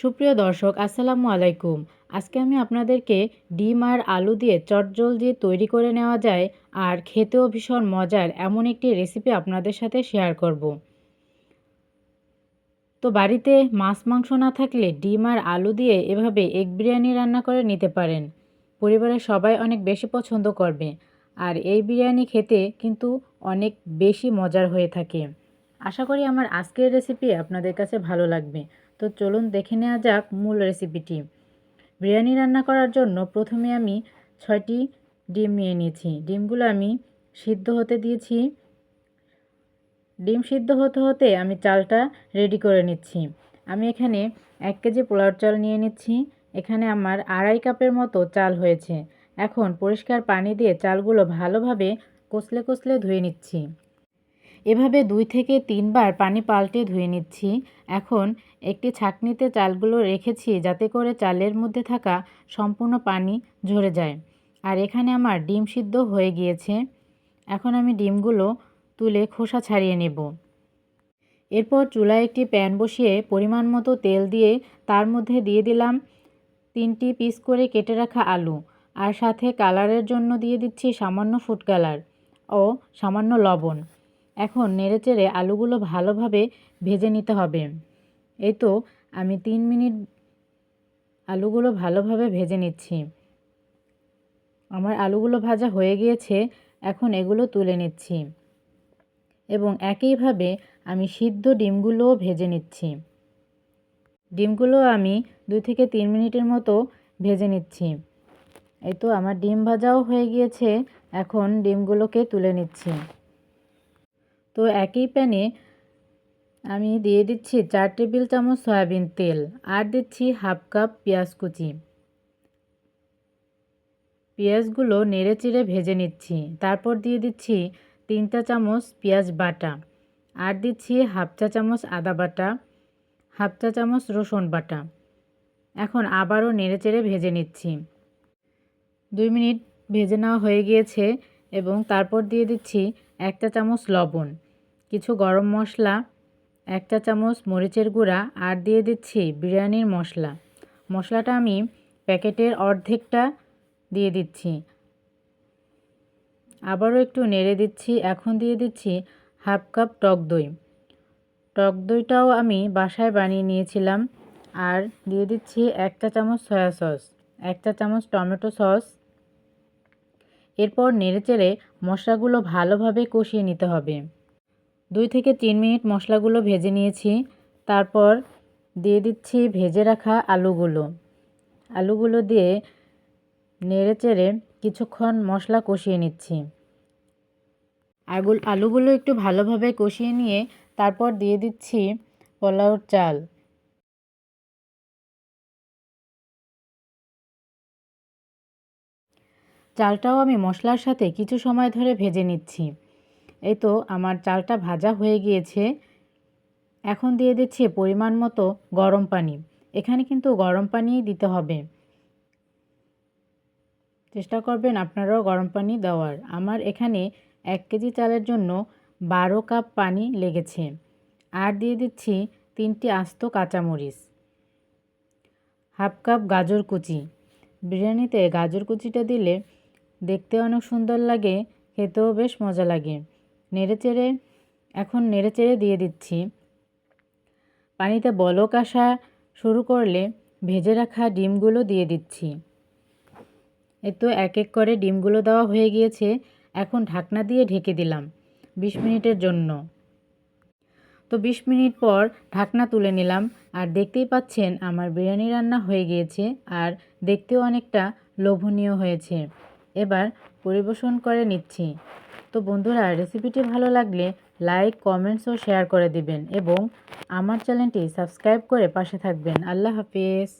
সুপ্রিয় দর্শক, আসসালামু আলাইকুম। আজকে আমি আপনাদেরকে ডিম আর আলু দিয়ে চটজল দিয়ে তৈরি করে নেওয়া যায় আর খেতেও ভীষণ মজার এমন একটি রেসিপি আপনাদের সাথে শেয়ার করব। তো বাড়িতে মাছ, মাংস না থাকলে ডিম আর আলু দিয়ে এভাবে এগ বিরিয়ানি রান্না করে নিতে পারেন। পরিবারের সবাই অনেক বেশি পছন্দ করবে আর এই বিরিয়ানি খেতে কিন্তু অনেক বেশি মজার হয়ে থাকে। আশা করি আমার আজকের রেসিপি আপনাদের কাছে ভালো লাগবে। তো চলুন দেখে নেওয়া যাক মূল রেসিপিটি বিরিয়ানি রান্না করার জন্য প্রথমে আমি ছয়টি ডিম নিয়ে নিয়েছি। ডিমগুলো আমি সিদ্ধ হতে দিয়েছি। ডিম সিদ্ধ হতে হতে আমি চালটা রেডি করে নিচ্ছি। আমি এখানে এক কেজি পোলাও চাল নিয়ে নিচ্ছি। এখানে আমার আড়াই কাপের মতো চাল হয়েছে। এখন পরিষ্কার পানি দিয়ে চালগুলো ভালোভাবে কষলে কষলে ধুয়ে নিচ্ছি। এভাবে দুই থেকে তিনবার পানি পাল্টে ধুয়ে নিচ্ছি। এখন একটি ছাঁকনিতে চালগুলো রেখেছি যাতে করে চালের মধ্যে থাকা সম্পূর্ণ পানি ঝরে যায়। আর এখানে আমার ডিম সিদ্ধ হয়ে গিয়েছে। এখন আমি ডিমগুলো তুলে খোসা ছাড়িয়ে নেব। এরপর চুলায় একটি প্যান বসিয়ে পরিমাণ মতো তেল দিয়ে তার মধ্যে দিয়ে দিলাম তিনটি পিস করে কেটে রাখা আলু। আর সাথে কালারের জন্য দিয়ে দিচ্ছি সামান্য ফুড কালার ও সামান্য লবণ। এখন নেড়েচেড়ে আলুগুলো ভালোভাবে ভেজে নিতে হবে। এই তো আমি তিন মিনিট আলুগুলো ভালোভাবে ভেজে নিচ্ছি। আমার আলুগুলো ভাজা হয়ে গিয়েছে, এখন এগুলো তুলে নিচ্ছি। এবং একইভাবে আমি সিদ্ধ ডিমগুলোও ভেজে নিচ্ছি। ডিমগুলো আমি দুই থেকে তিন মিনিটের মতো ভেজে নিচ্ছি। এই তো আমার ডিম ভাজাও হয়ে গিয়েছে, এখন ডিমগুলোকে তুলে নিচ্ছি। তো একই প্যানে আমি দিয়ে দিচ্ছি চার টেবিল চামচ সয়াবিন তেল আর দিচ্ছি হাফ কাপ পেঁয়াজ কুচি। পেঁয়াজগুলো নেড়ে চিড়ে ভেজে নিচ্ছি। তারপর দিয়ে দিচ্ছি তিন চা চামচ পেঁয়াজ বাটা আর দিচ্ছি হাফ চা চামচ আদা বাটা, হাফ চা চামচ রসুন বাটা। এখন আবারও নেড়ে চেড়ে ভেজে নিচ্ছি। দুই মিনিট ভেজে নেওয়া হয়ে গিয়েছে এবং তারপর দিয়ে দিচ্ছি এক চা চামচ লবণ, কিছু গরম মশলা এক চা চামচ মরিচের গুঁড়া, আর দিয়ে দিচ্ছি বিরিয়ানির মশলা। মশলাটা আমি প্যাকেটের অর্ধেকটা দিয়ে দিচ্ছি। আবারও একটু নেড়ে দিচ্ছি, এখন দিয়ে দিচ্ছি হাফ কাপ টক দই। টক দইটাও আমি বাসায় বানিয়ে নিয়েছিলাম, আর দিয়ে দিচ্ছি এক চা চামচ সয়া সস এক চা চামচ টমেটো সস এরপর নেড়েচেড়ে মশলাগুলো ভালোভাবে কষিয়ে নিতে হবে। দুই থেকে তিন মিনিট মশলাগুলো ভেজে নিয়েছি। তারপর দিয়ে দিচ্ছি ভেজে রাখা আলুগুলো। আলুগুলো দিয়ে নেড়েচেড়ে কিছুক্ষণ মশলা কষিয়ে নিচ্ছি। আগুল আলুগুলো একটু ভালোভাবে কষিয়ে নিয়ে তারপর দিয়ে দিচ্ছি পোলাওর চাল। চালটাও আমি মশলার সাথে কিছু সময় ধরে ভেজে নিচ্ছি। এই তো আমার চালটা ভাজা হয়ে গিয়েছে। এখন দিয়ে দিচ্ছি পরিমাণ মতো গরম পানি। এখানে কিন্তু গরম পানিই দিতে হবে। চেষ্টা করবেন আপনারাও গরম পানি দেওয়ার। আমার এখানে এক কেজি চালের জন্য বারো কাপ পানি লেগেছে। আর দিয়ে দিচ্ছি তিনটি আস্ত কাঁচামরিচ। হাফ কাপ গাজর কুচি। বিরিয়ানিতে গাজর কুচিটা দিলে দেখতে অনেক সুন্দর লাগে, খেতেও বেশ মজা লাগে। নেড়েচেড়ে, এখন নেড়েচেড়ে দিয়ে দিচ্ছি। পানিতে বলক আসা শুরু করলে ভেজে রাখা ডিমগুলো দিয়ে দিচ্ছি। এই তো এক এক করে ডিমগুলো দেওয়া হয়ে গিয়েছে, এখন ঢাকনা দিয়ে ঢেকে দিলাম বিশ মিনিটের জন্য। তো বিশ মিনিট পর ঢাকনা তুলে নিলাম, আর দেখতেই পাচ্ছেন আমার বিরিয়ানি রান্না হয়ে গিয়েছে, আর দেখতেও অনেকটা লোভনীয় হয়েছে। এবার পরিবেশন করে নিচ্ছি। তো বন্ধুরা রেসিপিটি ভালো লাগলে লাইক কমেন্টস ও শেয়ার করে দিবেন এবং আমার চ্যানেলটি সাবস্ক্রাইব করে পাশে থাকবেন। আল্লাহ হাফিজ।